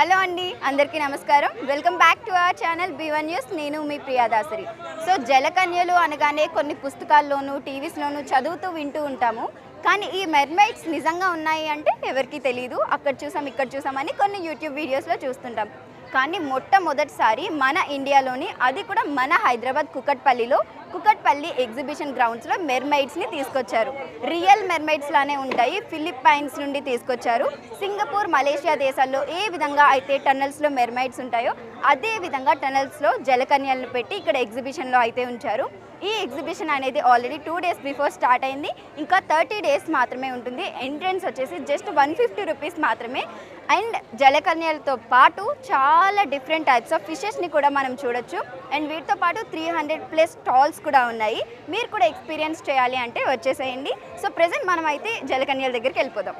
Hello అండి అందరికీ నమస్కారం. Welcome back to our channel B one news. నేను మీ ప్రియాదాసరి సో జలకన్యలు అనగానే కొన్ని పుస్తకాల్లోనూ టీవీస్లోనూ చదువుతూ వింటూ ఉంటాము. కానీ ఈ మెర్మైడ్స్ నిజంగా ఉన్నాయి అంటే ఎవరికీ తెలియదు అక్కడ చూసాం ఇక్కడ చూసామని కొన్ని యూట్యూబ్ వీడియోస్లో చూస్తుంటాం. కానీ మొట్టమొదటిసారి మన ఇండియాలోని అది కూడా మన హైదరాబాద్ కుకట్పల్లిలో కుకట్పల్లి ఎగ్జిబిషన్ గ్రౌండ్స్లో మెర్మైడ్స్ని తీసుకొచ్చారు. రియల్ మెర్మైడ్స్ లానే ఉంటాయి ఫిలిప్పైన్స్ నుండి తీసుకొచ్చారు. సింగపూర్ మలేషియా దేశాల్లో ఏ విధంగా అయితే టన్నల్స్లో మెర్మైడ్స్ ఉంటాయో అదే విధంగా టనల్స్లో జలకన్యలను పెట్టి ఇక్కడ ఎగ్జిబిషన్లో అయితే ఉంచారు. ఈ ఎగ్జిబిషన్ అనేది already two days before start అయింది. ఇంకా థర్టీ డేస్ మాత్రమే ఉంటుంది. ఎంట్రన్స్ వచ్చేసి జస్ట్ వన్ ఫిఫ్టీ రూపీస్ మాత్రమే. అండ్ జలకన్యలతో పాటు చాలా డిఫరెంట్ టైప్స్ ఆఫ్ ఫిషెస్ని కూడా మనం చూడొచ్చు. అండ్ వీటితో పాటు త్రీ హండ్రెడ్ ప్లస్ స్టాల్స్ కూడా ఉన్నాయి. మీరు కూడా ఎక్స్పీరియన్స్ చేయాలి అంటే వచ్చేసేయండి. సో ప్రజెంట్ మనం అయితే జలకన్యల దగ్గరికి వెళ్ళిపోదాం.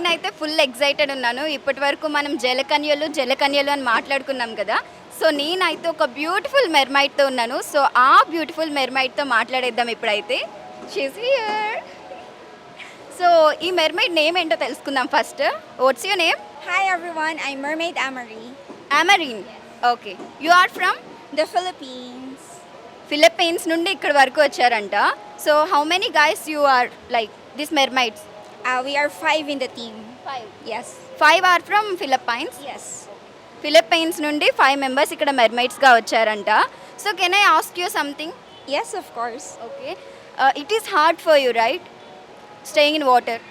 నేనైతే ఫుల్ ఎగ్జైటెడ్ ఉన్నాను. ఇప్పటి వరకు మనం జలకన్యలు జలకన్యలు అని మాట్లాడుకున్నాం కదా. సో నేనైతే ఒక బ్యూటిఫుల్ మెర్మైడ్తో ఉన్నాను. సో ఆ బ్యూటిఫుల్ మెర్మైడ్తో మాట్లాడేద్దాం ఇప్పుడైతే. షీస్ హియర్ సో ఈ మెర్మైడ్ నేమ్ ఏంటో తెలుసుకుందాం first. What's your name Hi everyone, I'm Mermaid Amory, అమరీన్ okay you are from the Philippines. Philippines నుండి ఇక్కడ వరకు వచ్చారంట. So how many guys you are like this mermaids Uh, we are five in the team. Five Yes. Five are from Philippines Yes. Philippines నుండి five members ఇక్కడ మెర్మైడ్స్గా వచ్చారంట. So can I ask you something Yes, of course. Okay it is hard for you right staying in water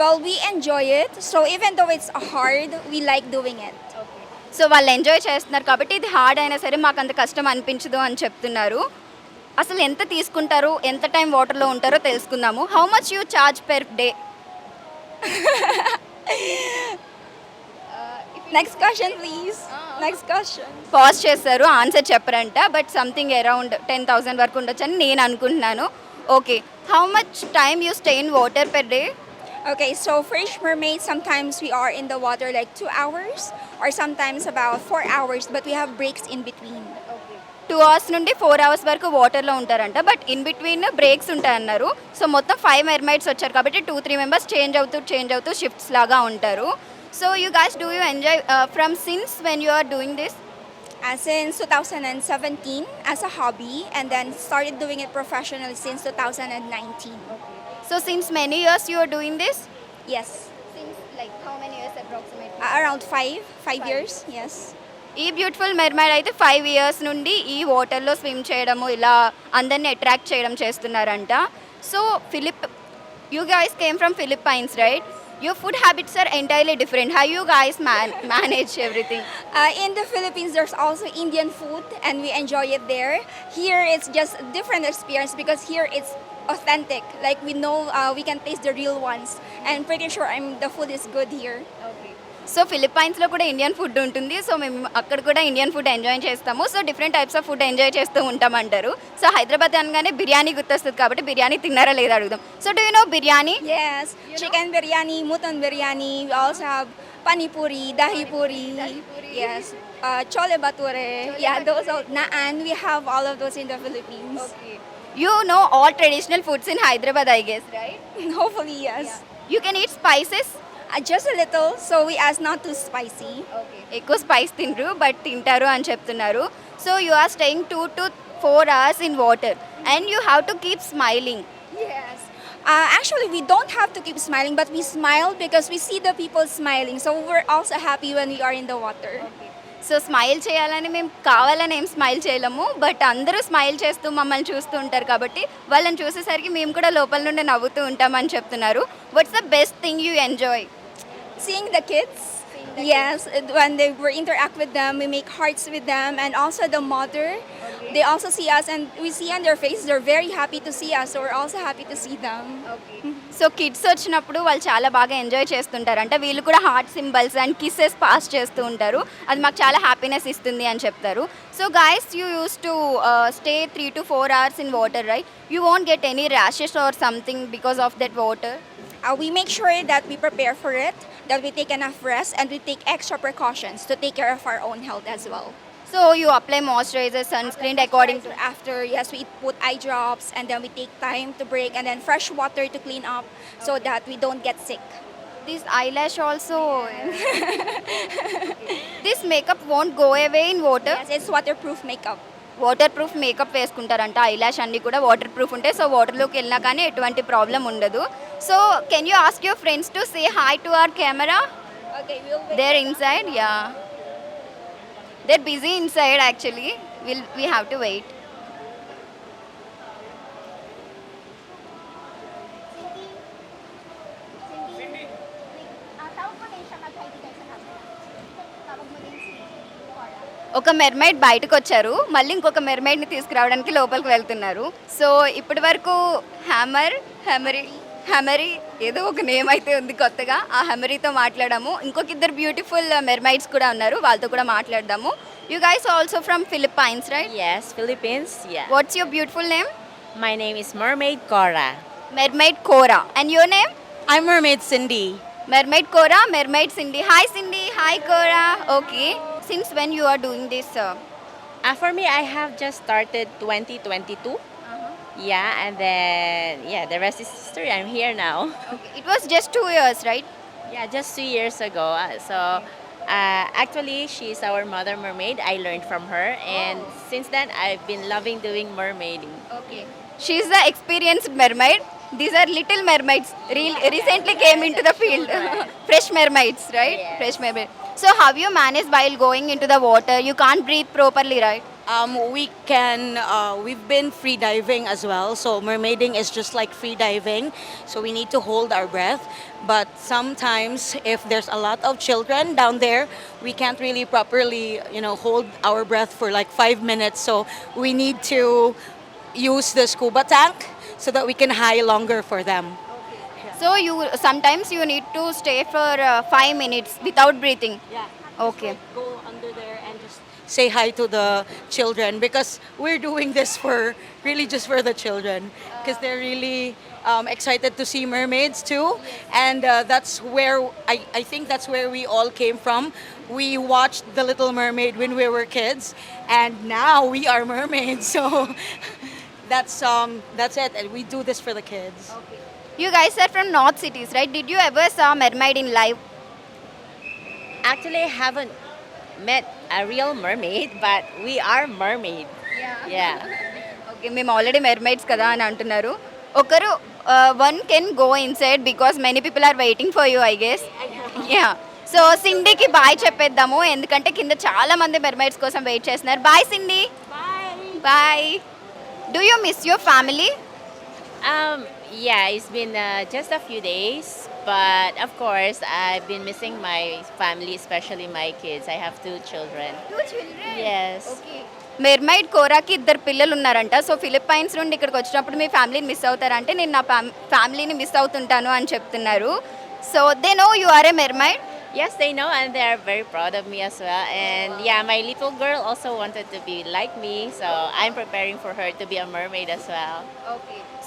Well, we enjoy it, so even though it's hard, we like doing it. So వాళ్ళు enjoy చేస్తున్నారు కాబట్టి ఇది hard అయినా సరే మాకు అంత కష్టం అనిపించదు అని చెప్తున్నారు. అసలు ఎంత తీసుకుంటారు? ఎంత టైం వాటర్లో ఉంటారో తెలుసుకుందాము. How much you charge per day Next question, please. Next question. Pause చేస్తారు answer చెప్పరంట but something around ten thousand వరకు ఉండొచ్చు అని నేను అనుకుంటున్నాను okay how much time you stay in water per day Okay, so Fresh Mermaid, sometimes we are in the water like two hours, or sometimes about four hours, but we have breaks in between. Two hours నుండి four hours వరకు వాటర్లో ఉంటారంట but in between breaks ఉంటాయన్నారు so మొత్తం five mermaids వచ్చారు కాబట్టి two three members change అవుతూ change అవుతూ షిఫ్ట్స్ లాగా ఉంటారు so you guys do you enjoy from since when you are doing this Uh, since 2017 as a hobby, and then started doing it professionally since 2019. So since many years you are doing this Yes. Since like how many years approximate Uh, around five, five Five. years. Yes. ఈ beautiful mermaid అయితే five years నుండి ఈ వాటర్లో swim చేయడము ఇలా అందరిని attract చేయడం చేస్తున్నారంట so Philip you guys came from Philippines right your food habits are entirely different hi you guys man manage everything Uh, in the Philippines, there's also Indian food, and we enjoy it there. Here, it's just a different experience because here it's authentic. Like we know, uh, we can taste the real ones, and pretty sure I'm the food is good here. So ఫిలిప్పైన్స్లో కూడా Indian food ఉంటుంది. So మేము అక్కడ కూడా Indian food enjoy చేస్తాము. So different types of food enjoy చేస్తూ ఉంటామంటారు so Hyderabad అనగానే బిర్యానీ గుర్తొస్తుంది కాబట్టి బిర్యానీ తిన్నారా లేదా అడుగుదాం. So do you know biryani? Yes chicken biryani mutton biryani ఆల్సాబ్ pani puri dahi puri yes chole బతూరే and we have all of those in you know all traditional foods in Hyderabad I guess right hopefully you can eat spices just a little, so we ask not too spicy. ఎక్కువ spice తినరు but తింటారు అని చెప్తున్నారు so you are staying two to four hours in water and you have to keep smiling Yes. Uh, actually, we don't have to keep smiling, but we smile because we see the people smiling. So we're also happy when we are in the water. So smile చేయాలని మేము కావాలని ఏం smile చేయలేము but అందరూ smile చేస్తూ మమ్మల్ని చూస్తూ ఉంటారు కాబట్టి వాళ్ళని చూసేసరికి మేము కూడా లోపల నుండి నవ్వుతూ ఉంటామని చెప్తున్నారు what's the best thing you enjoy Seeing the kids, yes, uh, when they we interact with them, we make hearts with them, and also the mother. They also see us, and we see on their faces they're very happy to see us. So we're also happy to see them. So kids వచ్చినప్పుడు వాళ్ళు చాలా బాగా enjoy చేస్తుంటారు అంటే వీళ్ళు కూడా heart symbols and kisses pass చేస్తూ ఉంటారు అది మాకు చాలా హ్యాపీనెస్ ఇస్తుంది అని చెప్తారు so guys you use to stay three to four hours in water right you won't get any rashes or something because of that water Uh, we make sure that we prepare for it, that we take enough rest, and we take extra precautions to take care of our own health as well. So you apply moisturizer, sunscreen according to after. Yes, we put eye drops, and then we take time to break, and then fresh water to clean up, okay. so that we don't get sick. This eyelash also. This makeup won't go away in water. Yes, it's waterproof makeup. Waterproof makeup వేసుకుంటారంట eyelash అన్ని కూడా water proof ఉంటాయి so వాటర్లోకి వెళ్ళినా కానీ ఎటువంటి problem ఉండదు. So can you ask your friends to say hi to our camera. They're inside yeah they're busy inside actually will we have to wait ఒక mermaid బయటకు వచ్చారు మళ్ళీ ఇంకొక మెర్మైడ్ని తీసుకురావడానికి లోపలికి వెళ్తున్నారు. సో ఇప్పటి వరకు హ్యామర్ హ్యామరీ హ్యామరీ ఏదో ఒక నేమ్ అయితే ఉంది కొత్తగా. ఆ హ్యామరీతో మాట్లాడాము. ఇంకొక ఇద్దరు బ్యూటిఫుల్ మెర్మైడ్స్ కూడా ఉన్నారు. వాళ్ళతో కూడా మాట్లాడదాము. You guys also from Philippines right Yes, Philippines. Yeah. What's your beautiful name My name is Mermaid Cora. Mermaid Cora and your name I'm Mermaid Cindy. Mermaid Cora mermaid Cindy hi Cindy hi Cora okay since when you are doing this? Uh? uh for me, I have just started 2022. Uh-huh. Yeah, and then yeah, the rest is history. I'm here now. Okay. It was just two years, right? Yeah, just two years ago. Uh, so uh, actually, she's our mother mermaid. I learned from her, and oh. since then, I've been loving doing mermaiding. Okay, she's the experienced mermaid. These are little mermaids. Re- recently came into the field. Fresh mermaids, right? Fresh mermaid. So how you manage while going into the water? You can't breathe properly, right? Um, we can, uh, we've been free diving as well. So, mermaiding is just like free diving. So, we need to hold our breath. But sometimes, if there's a lot of children down there, we can't really properly, you know, hold our breath for like five minutes. So, we need to use the scuba tank so that we can high longer for them. So you sometimes you need to stay for uh, five minutes without breathing. Yeah. Okay. Go under there and just say hi to the children because we're doing this for really just for the children because they're really um, excited to see mermaids too and uh, that's where I, I think that's where we all came from we watched the little mermaid when we were kids and now we are mermaids so that's um that's it and we do this for the kids You guys are from north cities, right? Did you ever saw mermaid in live? Actually, I haven't met a real mermaid, but we are mermaid. Yeah. Okay మేము already mermaids కదా అని అంటున్నారు ఒకరు one can go inside because many people are waiting for you I guess yeah so సిండీకి bye చెప్పేద్దాము ఎందుకంటే కింద చాలా మంది మెర్మైడ్స్ కోసం వెయిట్ చేస్తున్నారు bye Cindy bye do you miss your family Um, yeah, it's been uh, just a few days, but of course, I've been missing my family, especially my kids. I have two children. Yes. Mermaid కోరాకి ఇద్దరు పిల్లలు ఉన్నారంట. So Philippines నుండి ఇక్కడికి వచ్చినప్పుడు మీ ఫ్యామిలీని miss అవుతారంటే నేను నా ఫ్యామిలీని మిస్ అవుతుంటాను అని చెప్తున్నారు. So they know you are a mermaid Yes, they know, and they are very proud of me as well. And yeah, my little girl also wanted to be like me, so I'm preparing for her to be a mermaid as well.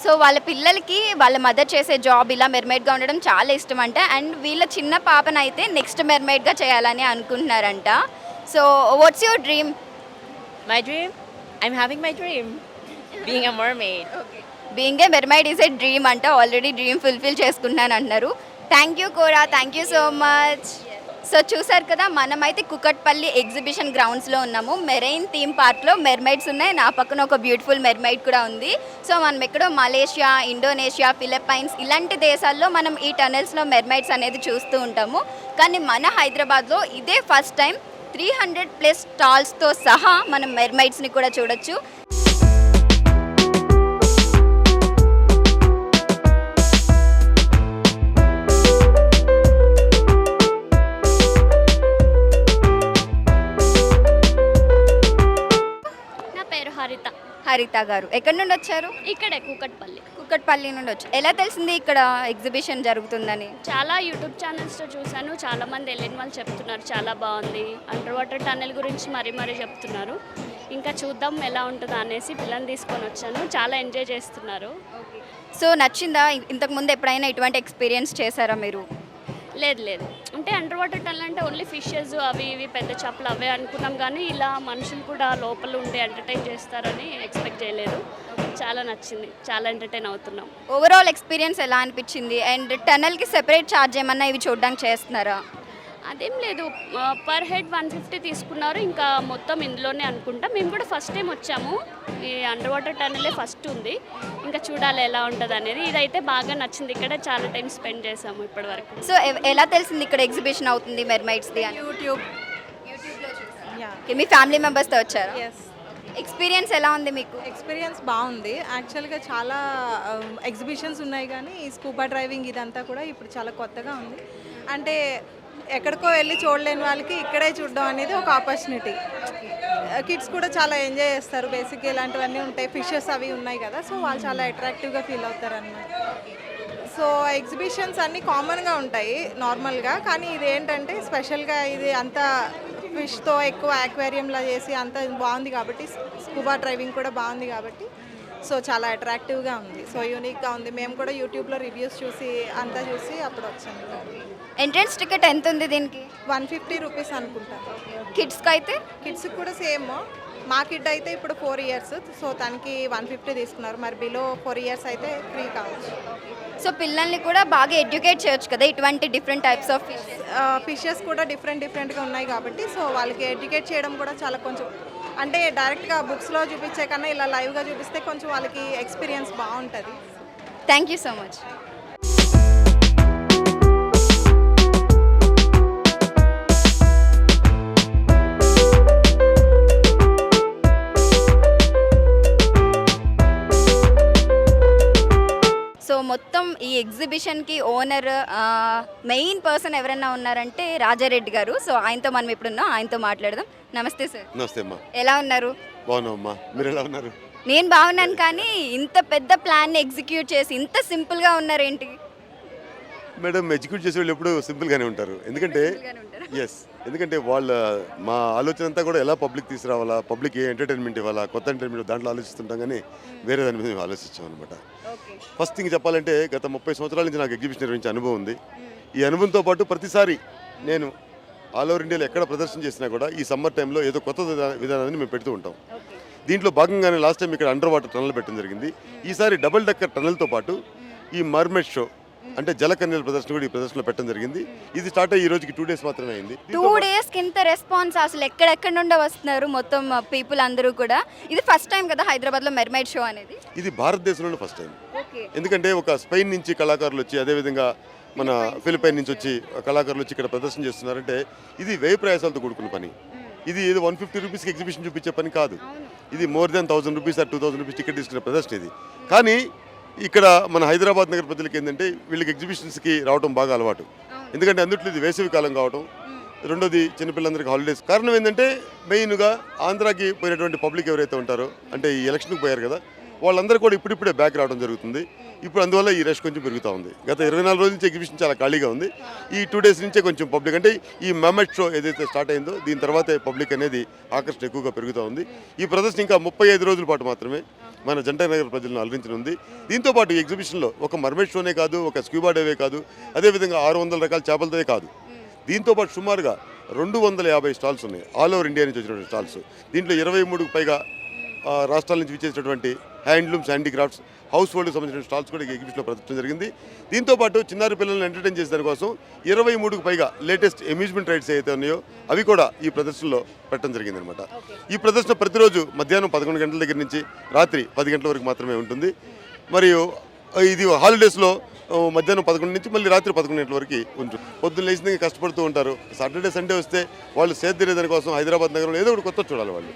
So వాళ్ళ పిల్లలకి వాళ్ళ mother చేసే job ఇలా మెర్మైడ్గా ఉండడం చాలా ఇష్టం అంట and వీళ్ళ చిన్న పాపనైతే నెక్స్ట్ మెర్మైడ్గా చేయాలని అనుకుంటున్నారంట so what's your dream My dream? I'm having my dream, being a mermaid. Being a mermaid is a dream అంట ఆల్రెడీ డ్రీమ్ ఫుల్ఫిల్ చేసుకుంటున్నాను అన్నారు thank you Cora thank you so much so చూసారు కదా మనమైతే Kukatpally exhibition గ్రౌండ్స్లో ఉన్నాము. Marine theme పార్క్లో mermaids ఉన్నాయి. నా పక్కన ఒక బ్యూటిఫుల్ మెర్మైడ్ కూడా ఉంది. సో మనం ఎక్కడో మలేషియా ఇండోనేషియా ఫిలిప్పైన్స్ ఇలాంటి దేశాల్లో మనం ఈ టనల్స్లో మెర్మైడ్స్ అనేది చూస్తూ ఉంటాము. కానీ మన హైదరాబాద్లో ఇదే first time three hundred plus స్టాల్స్తో సహా మనం మెర్మైడ్స్ని కూడా చూడొచ్చు. హరిత గారు? ఎక్కడి నుండి వచ్చారు? ఇక్కడే కూకట్పల్లి. కుక్కట్పల్లి నుండి వచ్చారు ఎలా తెలిసింది ఇక్కడ ఎగ్జిబిషన్ జరుగుతుందని? చాలా యూట్యూబ్ ఛానల్స్లో చూశాను. చాలా మంది వెళ్ళిన వాళ్ళు చెప్తున్నారు చాలా బాగుంది. అండర్ వాటర్ టన్నెల్ గురించి మరీ మరీ చెప్తున్నారు. ఇంకా చూద్దాం ఎలా ఉంటుందో అనేసి పిల్లల్ని తీసుకొని వచ్చాను. చాలా ఎంజాయ్ చేస్తున్నారు. సో నచ్చిందా? ఇంతకు ముందు ఎప్పుడైనా ఇటువంటి ఎక్స్పీరియన్స్ చేశారా మీరు? లేదు లేదు. అంటే అండర్ వాటర్ టనల్ అంటే ఓన్లీ ఫిషెస్ అవి ఇవి పెద్ద చేపలు అవే అనుకున్నాం కానీ ఇలా మనుషులు కూడా లోపల ఉండి ఎంటర్టైన్ చేస్తారని ఎక్స్పెక్ట్ చేయలేదు. చాలా నచ్చింది. చాలా ఎంటర్టైన్ అవుతున్నాం. ఓవరాల్ ఎక్స్పీరియన్స్ ఎలా అనిపించింది? అండ్ టనల్కి సెపరేట్ ఛార్జ్ ఏమన్నా ఇవి చూడడానికి చేస్తున్నారా? అదేం లేదు. పర్ హెడ్ వన్ ఫిఫ్టీ తీసుకున్నారు. ఇంకా మొత్తం ఇందులోనే అనుకుంటా. మేము కూడా ఫస్ట్ టైం వచ్చాము. ఈ అండర్ వాటర్ టన్నెలే ఫస్ట్ ఉంది. ఇంకా చూడాలి ఎలా ఉంటుంది అనేది. ఇదైతే బాగా నచ్చింది. ఇక్కడ చాలా టైం స్పెండ్ చేసాము ఇప్పటి వరకు సో ఎలా తెలిసింది ఇక్కడ ఎగ్జిబిషన్ అవుతుంది మెర్మైట్స్ది అని? యూట్యూబ్ మీ ఫ్యామిలీ మెంబర్స్తో వచ్చారు? ఎస్ ఎక్స్పీరియన్స్ ఎలా ఉంది మీకు? ఎక్స్పీరియన్స్ బాగుంది. యాక్చువల్గా చాలా ఎగ్జిబిషన్స్ ఉన్నాయి కానీ ఈ స్కూబా డ్రైవింగ్ ఇదంతా కూడా ఇప్పుడు చాలా కొత్తగా ఉంది. అంటే ఎక్కడికో వెళ్ళి చూడలేని వాళ్ళకి ఇక్కడే చూడడం అనేది ఒక ఆపర్చునిటీ కిడ్స్ కూడా చాలా ఎంజాయ్ చేస్తారు. బేసిక్గా ఇలాంటివన్నీ ఉంటాయి. ఫిషెస్ అవి ఉన్నాయి కదా. సో వాళ్ళు చాలా అట్రాక్టివ్గా ఫీల్ అవుతారు అన్నమాట సో ఎగ్జిబిషన్స్ అన్నీ కామన్గా ఉంటాయి నార్మల్గా కానీ ఇది ఏంటంటే స్పెషల్గా ఇది అంత ఫిష్తో ఎక్కువ ఆక్వేరియంలా చేసి అంత బాగుంది కాబట్టి స్కూబా డ్రైవింగ్ కూడా బాగుంది కాబట్టి సో చాలా అట్రాక్టివ్గా ఉంది. సో యూనిక్గా ఉంది. మేము కూడా యూట్యూబ్లో రివ్యూస్ చూసి అంతా చూసి అప్పుడు వచ్చాము ఎంట్రన్స్ టికెట్ ఎంత ఉంది దీనికి? వన్ ఫిఫ్టీ రూపీస్ అనుకుంటాను కిడ్స్కి అయితే? కిడ్స్కి కూడా సేమ్. మా కిడ్ అయితే ఇప్పుడు ఫోర్ ఇయర్స్. సో తనకి వన్ ఫిఫ్టీ తీసుకున్నారు. మరి బిలో ఫోర్ ఇయర్స్ అయితే ఫ్రీ కావచ్చు. సో పిల్లల్ని కూడా బాగా ఎడ్యుకేట్ చేయొచ్చు కదా? ఇటువంటి different types of fish. Fishes కూడా డిఫరెంట్ డిఫరెంట్గా ఉన్నాయి కాబట్టి సో వాళ్ళకి ఎడ్యుకేట్ చేయడం కూడా చాలా కొంచెం అంటే డైరెక్ట్గా బుక్స్లో చూపించే కన్నా ఇలా లైవ్గా చూపిస్తే కొంచెం వాళ్ళకి ఎక్స్పీరియన్స్ బాగుంటుంది. Thank you so much. మొత్తం ఈ ఎగ్జిబిషన్కి ఓనర్ మెయిన్ పర్సన్ ఎవరైనా ఉన్నారంటే రాజారెడ్డి గారు. సో ఆయనతో మనం ఇప్పుడున్నాం ఆయనతో మాట్లాడదాం. నమస్తే సార్. నమస్తే అమ్మా. ఎలా ఉన్నారు? బాగున్నావమ్మా. మీరు ఎలా ఉన్నారు? నేను బాగున్నాను కానీ ఇంత పెద్ద ప్లాన్ ఎగ్జిక్యూట్ చేసి ఇంత సింపుల్గా ఉన్నారేంటి? మేడం ఎగ్జిక్యూట్ చేసే వాళ్ళు ఎప్పుడు సింపుల్గానే ఉంటారు. ఎందుకంటే ఎస్ ఎందుకంటే వాళ్ళ మా ఆలోచన అంతా కూడా ఎలా పబ్లిక్ తీసుకురావాలా పబ్లిక్ ఏ ఎంటర్టైన్మెంట్ ఇవ్వాలా కొత్త ఎంటర్టైన్మెంట్ దాంట్లో ఆలోచిస్తుంటాం కానీ వేరే దాని మీద మేము ఆలోచించాం అనమాట ఫస్ట్ థింగ్ చెప్పాలంటే గత ముప్పై సంవత్సరాల నుంచి నాకు ఎగ్జిబిషన్ నిర్వహించే అనుభవం ఉంది. ఈ అనుభవంతో పాటు ప్రతిసారి నేను ఆల్ ఓవర్ ఇండియాలో ఎక్కడ ప్రదర్శన చేసినా కూడా ఈ సమ్మర్ టైంలో ఏదో కొత్త విధా- విధానాన్ని మేము పెడుతూ ఉంటాం. దీంట్లో భాగంగానే లాస్ట్ టైం ఇక్కడ అండర్ వాటర్ టనల్ పెట్టడం జరిగింది. ఈసారి డబుల్ డక్కర్ టనల్తో పాటు ఈ మర్మెడ్ షో అంటే జలకన్యల ప్రదర్శన కూడా ఈ ప్రదర్శనలో పెట్టడం జరిగింది. ఇది స్టార్ట్ అయ్యి ఈ రోజుకి టూ డేస్ మాత్రమే అయింది. టూ డేస్కి ఇంత రెస్పాన్స్ అసలు ఎక్కడెక్కడ నుండి వస్తున్నారు మొత్తం పీపుల్ అందరూ కూడా. ఇది ఫస్ట్ టైం కదా హైదరాబాద్లో మెర్మైడ్ షో అనేది? ఇది భారతదేశంలోనే ఫస్ట్ టైం ఎందుకంటే ఒక స్పెయిన్ నుంచి కళాకారులు వచ్చి అదేవిధంగా మన ఫిలిపైన్ నుంచి వచ్చి కళాకారులు వచ్చి ఇక్కడ ప్రదర్శన చేస్తున్నారంటే ఇది వ్యయ ప్రయాసాలతో కూడుకున్న పని. ఇది ఏదో వన్ ఫిఫ్టీ రూపీస్కి ఎగ్జిబిషన్ చూపించే పని కాదు. ఇది more than thousand rupees or two thousand rupees ticket తీసుకునే ప్రదర్శన ఇది. కానీ ఇక్కడ మన హైదరాబాద్ నగర ప్రజలకు ఏంటంటే వీళ్ళకి ఎగ్జిబిషన్స్కి రావడం బాగా అలవాటు. ఎందుకంటే అందుట్లో ఇది వేసవి కాలం కావడం రెండోది చిన్నపిల్లలందరికీ హాలిడేస్ కారణం ఏంటంటే మెయిన్గా ఆంధ్రాకి పోయినటువంటి పబ్లిక్ ఎవరైతే ఉంటారో అంటే ఈ ఎలక్షన్కి పోయారు కదా వాళ్ళందరూ కూడా ఇప్పుడిప్పుడే బ్యాక్ రావడం జరుగుతుంది. ఇప్పుడు అందువల్ల ఈ రష్ కొంచెం పెరుగుతూ ఉంది. గత ఇరవై నాలుగు రోజుల నుంచి ఎగ్జిబిషన్ చాలా ఖాళీగా ఉంది. ఈ టూ డేస్ నుంచే కొంచెం పబ్లిక్ అంటే ఈ మెమట్ షో ఏదైతే స్టార్ట్ అయిందో దీని తర్వాతే పబ్లిక్ అనేది ఆకర్షణ ఎక్కువగా పెరుగుతూ ఉంది. ఈ ప్రదర్శన ఇంకా ముప్పై ఐదు రోజుల పాటు మాత్రమే మన జంట నగర్ ప్రజలను అలరించనుంది. దీంతో పాటు ఈ ఎగ్జిబిషన్లో ఒక మర్మెట్ షోనే కాదు ఒక స్క్యూబా డేవే కాదు అదేవిధంగా ఆరు వందల రకాల చేపలతోనే కాదు. దీంతో పాటు సుమారుగా రెండు వందల యాభై స్టాల్స్ ఉన్నాయి. ఆల్ ఓవర్ ఇండియా నుంచి వచ్చినటువంటి స్టాల్స్ దీంట్లో ఇరవై మూడుకు పైగా రాష్ట్రాల నుంచి విచ్చేసినటువంటి హ్యాండ్లూమ్స్ హ్యాండీక్రాఫ్ట్స్ హౌస్ హోల్డ్కి సంబంధించిన స్టాల్స్ కూడా ఎగ్జిబిషన్లో ప్రదర్శించడం జరిగింది. దీంతో పాటు చిన్నారి పిల్లల్ని ఎంటర్టైన్ చేసే దానికోసం ఇరవై మూడుకు పైగా లేటెస్ట్ అమ్యూజ్మెంట్ రైడ్స్ ఏవైతే ఉన్నాయో అవి కూడా ఈ ప్రదర్శనలో పెట్టడం జరిగిందనమాట ఈ ప్రదర్శన ప్రతిరోజు మధ్యాహ్నం పదకొండు గంటల దగ్గర నుంచి రాత్రి పది గంటల వరకు మాత్రమే ఉంటుంది. మరియు ఇది హాలిడేస్లో మధ్యాహ్నం పదకొండు నుంచి మళ్ళీ రాత్రి పదకొండు గంటల వరకు ఉంటుంది. పొద్దున్న లేచిన కష్టపడుతూ ఉంటారు. సాటర్డే సండే వస్తే వాళ్ళు సేద తీరేదాని కోసం హైదరాబాద్ నగరంలో ఏదో ఒకటి కొత్త చూడాలి వాళ్ళు.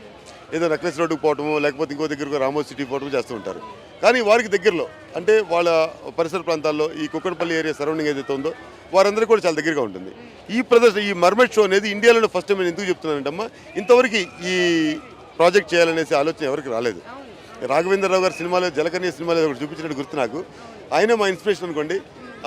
ఏదో నెక్లెస్ రోడ్డుకు పోవటము లేకపోతే ఇంకో దగ్గరకు రామో సిటీ పోవటం చేస్తూ ఉంటారు. కానీ వారికి దగ్గరలో అంటే వాళ్ళ పరిసర ప్రాంతాల్లో ఈ కుక్కడపల్లి ఏరియా సరౌండింగ్ ఏదైతే ఉందో వారందరికీ కూడా చాలా దగ్గరగా ఉంటుంది. ఈ ప్రదర్శన ఈ మర్మెట్ షో అనేది ఇండియాలోనే ఫస్ట్ టైం నేను ఎందుకు చెప్తున్నానంటే అమ్మా ఇంతవరకు ఈ ప్రాజెక్ట్ చేయాలనేసి ఆలోచన ఎవరికి రాలేదు. రాఘవేంద్రరావు గారి సినిమాలో జలకన్య సినిమాలో ఒకటి చూపించినట్టు గుర్తు నాకు. ఆయన మా ఇన్స్పిరేషన్ అనుకోండి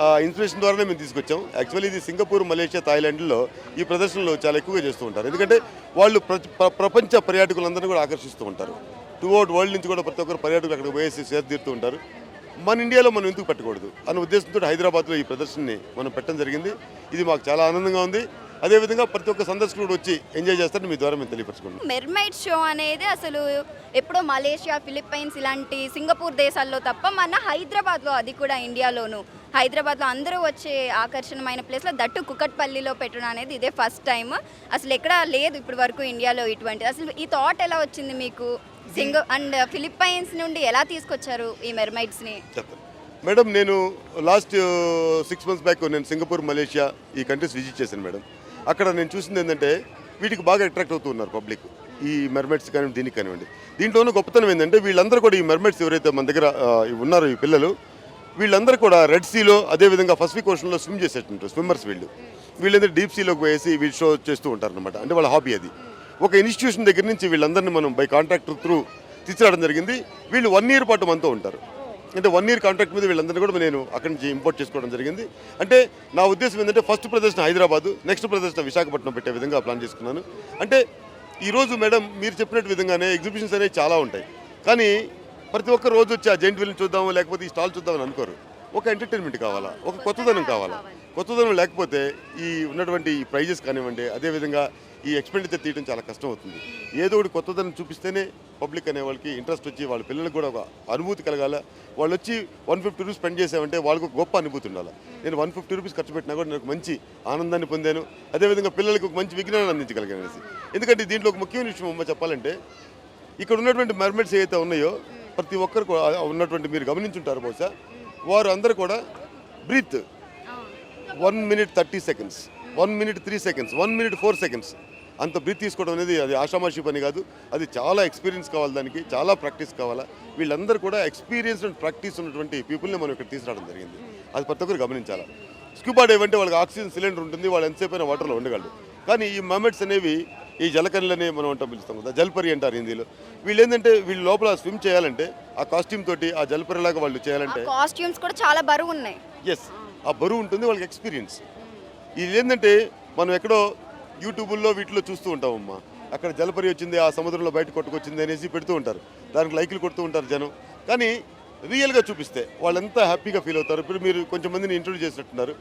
ఇన్స్పిరేషన్ ద్వారానే మేము తీసుకొచ్చాం. యాక్చువల్లీ ఇది సింగపూర్ మలేషియా థాయిలాండ్లో ఈ ప్రదర్శనలు చాలా ఎక్కువగా చేస్తూ ఉంటారు. ఎందుకంటే వాళ్ళు ప్ర- ప్రపంచ పర్యాటకులందరినీ కూడా ఆకర్షిస్తూ ఉంటారు. టూ అవుట్ వరల్డ్ నుంచి కూడా ప్రతి ఒక్కరు పర్యాటకులు అక్కడికి పోయేసి సేద తీరుతూ ఉంటారు. మన ఇండియాలో మనం ఎందుకు పెట్టకూడదు? అన్న ఉద్దేశంతో హైదరాబాద్లో ఈ ప్రదర్శనని మనం పెట్టడం జరిగింది. ఇది మాకు చాలా ఆనందంగా ఉంది. అదేవిధంగా ప్రతి ఒక్క సందర్శకుడు వచ్చి ఎంజాయ్ చేస్తారని మీ ద్వారా మేము తెలియపరచుకుంటున్నాం మెర్మైడ్ షో అనేది అసలు ఎప్పుడో మలేషియా ఫిలిప్పైన్స్ ఇలాంటి సింగపూర్ దేశాల్లో తప్ప మన హైదరాబాద్లో అది కూడా ఇండియాలోను. హైదరాబాద్లో అందరూ వచ్చే ఆకర్షణమైన ప్లేస్లో దట్టు కుకట్పల్లిలో పెట్టడం అనేది ఇదే ఫస్ట్ టైం అసలు ఎక్కడ లేదు ఇప్పటి వరకు ఇండియాలో ఇటువంటి. అసలు ఈ థాట్ ఎలా వచ్చింది మీకు? సింగ అండ్ ఫిలిప్పైన్స్ నుండి ఎలా తీసుకొచ్చారు ఈ మెర్మైడ్స్ని? మేడం నేను లాస్ట్ సిక్స్ మంత్స్ బ్యాక్ నేను సింగపూర్ మలేషియా ఈ కంట్రీస్ విజిట్ చేశాను మేడం. అక్కడ నేను చూసింది ఏంటంటే వీటికి బాగా అట్రాక్ట్ అవుతూ ఉన్నారు పబ్లిక్ ఈ మెర్మెట్స్ కానీ దీనికి కానివ్వండి. దీంట్లోనూ గొప్పతనం ఏంటంటే వీళ్ళందరూ కూడా ఈ మెర్మెట్స్ ఎవరైతే మన దగ్గర ఉన్నారో ఈ పిల్లలు వీళ్ళందరూ కూడా రెడ్ సీలో అదేవిధంగా పసిఫిక్ ఓషన్లో స్విమ్ చేసేటుంటారు స్విమ్మర్స్ వీళ్ళు. వీళ్ళందరూ డీప్ సీలోకి పోయేసి వీళ్ళు షో చేస్తూ ఉంటారు అనమాట అంటే వాళ్ళ హాబీ అది. ఒక ఇన్స్టిట్యూషన్ దగ్గర నుంచి వీళ్ళందరినీ మనం బై కాంట్రాక్టర్ త్రూ తీసుకురావడం జరిగింది. వీళ్ళు వన్ ఇయర్ పాటు మనతో ఉంటారు. అంటే వన్ ఇయర్ కాంట్రాక్ట్ మీద వీళ్ళందరినీ కూడా నేను అక్కడి నుంచి ఇంపోర్ట్ చేసుకోవడం జరిగింది. అంటే నా ఉద్దేశం ఏంటంటే ఫస్ట్ ప్రదర్శన హైదరాబాద్ నెక్స్ట్ ప్రదర్శన విశాఖపట్నం పెట్టే విధంగా ప్లాన్ చేసుకున్నాను. అంటే ఈరోజు మేడం మీరు చెప్పినట్టు విధంగానే ఎగ్జిబిషన్స్ అనేవి చాలా ఉంటాయి. కానీ ప్రతి ఒక్క రోజు వచ్చి ఆ జైంట్ వీల్ని చూద్దాము లేకపోతే ఈ స్టాల్ చూద్దామని అనుకోరు. ఒక ఎంటర్టైన్మెంట్ కావాలా? ఒక కొత్తదనం కావాలా? కొత్తదనం లేకపోతే ఈ ఉన్నటువంటి ప్రైజెస్ కానివ్వండి అదేవిధంగా ఈ ఎక్స్పెండిచర్ తీయడం చాలా కష్టం అవుతుంది ఏదో ఒకటి కొత్తదనం చూపిస్తేనే పబ్లిక్ అనే వాళ్ళకి ఇంట్రెస్ట్ వచ్చి వాళ్ళ పిల్లలకు కూడా ఒక అనుభూతి కలగాల. వాళ్ళు వచ్చి వన్ ఫిఫ్టీ రూపీస్ స్పెండ్ చేసామంటే వాళ్ళకు గొప్ప అనుభూతి ఉండాలి. నేను వన్ ఫిఫ్టీ రూపీస్ ఖర్చు పెట్టినా కూడా నేను ఒక మంచి ఆనందాన్ని పొందాను. అదేవిధంగా పిల్లలకు ఒక మంచి విజ్ఞానాన్ని అందించగలిగాను అనేసి. ఎందుకంటే దీంట్లో ఒక ముఖ్యమైన విషయం అమ్మ చెప్పాలంటే ఇక్కడ ఉన్నటువంటి మెర్మెడ్స్ ఏవైతే ఉన్నాయో ప్రతి ఒక్కరు ఉన్నటువంటి మీరు గమనించుంటారు బహుశా వారు అందరూ కూడా breath one minute thirty seconds one minute three seconds one minute four seconds. అంత బ్రీత్ తీసుకోవడం అనేది అది ఆషామాషి పని కాదు. అది చాలా ఎక్స్పీరియన్స్ కావాలి దానికి చాలా ప్రాక్టీస్ కావాలా. వీళ్ళందరూ కూడా ఎక్స్పీరియన్స్ అండ్ ప్రాక్టీస్ ఉన్నటువంటి పీపుల్ని మనం ఇక్కడ తీసుకురావడం జరిగింది. అది ప్రతి ఒక్కరు గమనించాలి. స్కూబా డైవ్ అంటే వాళ్ళకి ఆక్సిజన్ సిలిండర్ ఉంటుంది వాళ్ళు ఎంతసేపు అయినా వాటర్లో ఉండగలరు. కానీ ఈ మమెట్స్ అనేవి ఈ జలకన్లని మనం అంటాం పిలుస్తాం కదా జల్పరి అంటారు హిందీలో. వీళ్ళు ఏంటంటే వీళ్ళు లోపల స్విమ్ చేయాలంటే ఆ కాస్ట్యూమ్ తోటి ఆ జలపరిలాగా వాళ్ళు చేయాలంటే కాస్ట్యూమ్స్ కూడా చాలా బరువు ఉన్నాయి. ఎస్ ఆ బరువు ఉంటుంది వాళ్ళకి ఎక్స్పీరియన్స్. ఇది ఏంటంటే మనం ఎక్కడో యూట్యూబుల్లో వీటిలో చూస్తూ ఉంటామమ్మా. అక్కడ జలపరి వచ్చింది ఆ సముద్రంలో బయట కొట్టుకొచ్చింది అనేసి పెడుతూ ఉంటారు. దానికి లైకులు కొడుతూ ఉంటారు జనం. కానీ రియల్గా చూపిస్తే వాళ్ళు ఎంత హ్యాపీగా ఫీల్ అవుతారు. ఇప్పుడు మీరు కొంచెం మందిని ఇంట్రొడ్యూస్ చేసినట్టున్నారు.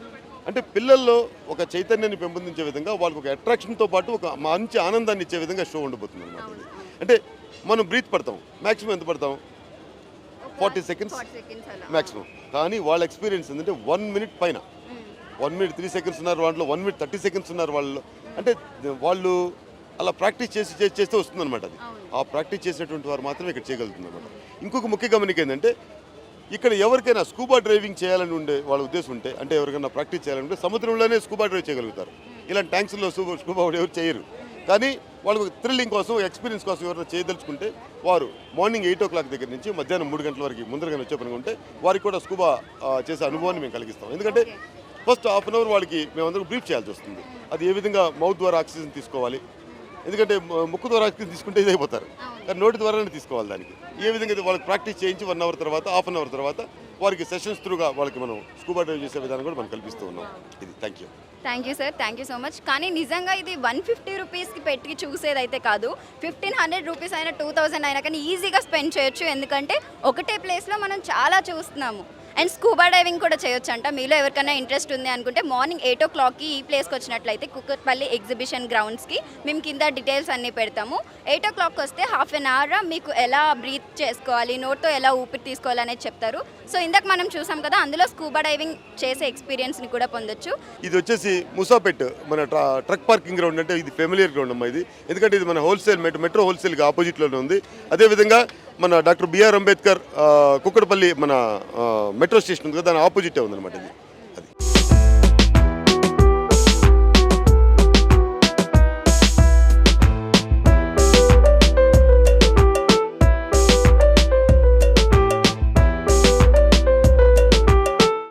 అంటే పిల్లల్లో ఒక చైతన్యాన్ని పెంపొందించే విధంగా వాళ్ళకి ఒక అట్రాక్షన్తో పాటు ఒక మంచి ఆనందాన్ని ఇచ్చే విధంగా షో ఉండబోతుంది అనమాట అంటే మనం బ్రీత్ పడతాం. మ్యాక్సిమం ఎంత పడతాం? ఫార్టీ సెకండ్స్ మ్యాక్సిమం కానీ వాళ్ళ ఎక్స్పీరియన్స్ ఏంటంటే వన్ మినిట్ పైన. వన్ మినిట్ త్రీ సెకండ్స్ ఉన్నారు వాళ్ళలో వన్ మినిట్ థర్టీ సెకండ్స్ ఉన్నారు వాళ్ళు అంటే వాళ్ళు అలా ప్రాక్టీస్ చేసి చేసి చేస్తే వస్తుందన్నమాట అది. ఆ ప్రాక్టీస్ చేసినటువంటి వారు మాత్రమే ఇక్కడ చేయగలుగుతుంది అనమాట ఇంకొక ముఖ్య గమనిక ఏంటంటే ఇక్కడ ఎవరికైనా స్కూబా డ్రైవింగ్ చేయాలని ఉండే వాళ్ళ ఉద్దేశం ఉంటే అంటే ఎవరికైనా ప్రాక్టీస్ చేయాలని ఉంటే సముద్రంలోనే స్కూబా డ్రైవ్ చేయగలుగుతారు. ఇలాంటి ట్యాంక్స్లో స్కూబా స్కూబా ఎవరు చేయరు. కానీ వాళ్ళకు థ్రిల్లింగ్ కోసం ఎక్స్పీరియన్స్ కోసం ఎవరైనా చేయదలుచుకుంటే వారు మార్నింగ్ ఎయిట్ ఓ క్లాక్ దగ్గర నుంచి మధ్యాహ్నం మూడు గంటల వరకు ముందరగానే వచ్చే పని ఉంటే వారికి కూడా స్కూబా చేసే అనుభవాన్ని మేము కలిగిస్తాం. ఎందుకంటే ఫస్ట్ హాఫ్ అన్ అవర్ వాళ్ళకి మేమందరం బ్రీఫ్ చేయాల్సి వస్తుంది. అది ఏ విధంగా మౌత్ ద్వారా ఆక్సిజన్ తీసుకోవాలి? ఎందుకంటే ముక్కు ద్వారా ఆక్సిజన్ తీసుకుంటే ఇది అయిపోతారు. కానీ నోటి ద్వారానే తీసుకోవాలి దానికి. ఏ విధంగా అయితే వాళ్ళకి ప్రాక్టీస్ చేయించి వన్ అవర్ తర్వాత హాఫ్ అన్ అవర్ తర్వాత వారికి సెషన్స్ త్రూగా వాళ్ళకి మనం స్కూబా డ్రైవ్ చేసే విధానం కూడా మనం కల్పిస్తూ ఉన్నాం. ఇది thank you. Thank you sir. Thank you so much. కానీ నిజంగా ఇది వన్ ఫిఫ్టీ రూపీస్కి పెట్టి చూసేదైతే కాదు. ఫిఫ్టీన్ హండ్రెడ్ రూపీస్ అయినా టూ థౌజండ్ అయినా కానీ ఈజీగా స్పెండ్ చేయొచ్చు. ఎందుకంటే ఒకటే ప్లేస్లో మనం చాలా చూస్తున్నాము. అండ్ స్కూబా డైవింగ్ కూడా చేయొచ్చు అంట మీలో ఎవరికైనా ఇంట్రెస్ట్ ఉంది అనుకుంటే మార్నింగ్ ఎయిట్ ఓ క్లాక్కి ఈ ప్లేస్కి వచ్చినట్లయితే కుక్కట్పల్లి ఎగ్జిబిషన్ గ్రౌండ్స్కి మేము కింద డీటెయిల్స్ అన్నీ పెడతాము. ఎయిట్ ఓ క్లాక్ వస్తే హాఫ్ అన్ అవర్ మీకు ఎలా బ్రీత్ చేసుకోవాలి నోట్తో ఎలా ఊపిరి తీసుకోవాలి అనేది చెప్తారు. సో ఇందాక మనం చూసాం కదా అందులో స్కూబా డైవింగ్ చేసే ఎక్స్పీరియన్స్ని కూడా పొందొచ్చు. ఇది వచ్చేసి ముసాపెట్ మన ట్రక్ పార్కింగ్ గ్రౌండ్ అంటే ఇది ఫెమిలియర్ గ్రౌండ్ అమ్మా ఇది. ఎందుకంటే ఇది మన హోల్సేల్ మెట్రో మెట్రో హోల్సేల్కి ఆపోజిట్లోనే ఉంది. అదేవిధంగా మన డాక్టర్ బిఆర్ అంబేద్కర్ కుక్కడపల్లి మన మెట్రో స్టేషన్ ఉంది కదా దాని ఆపోజిటే ఉందన్నమాట ఇది.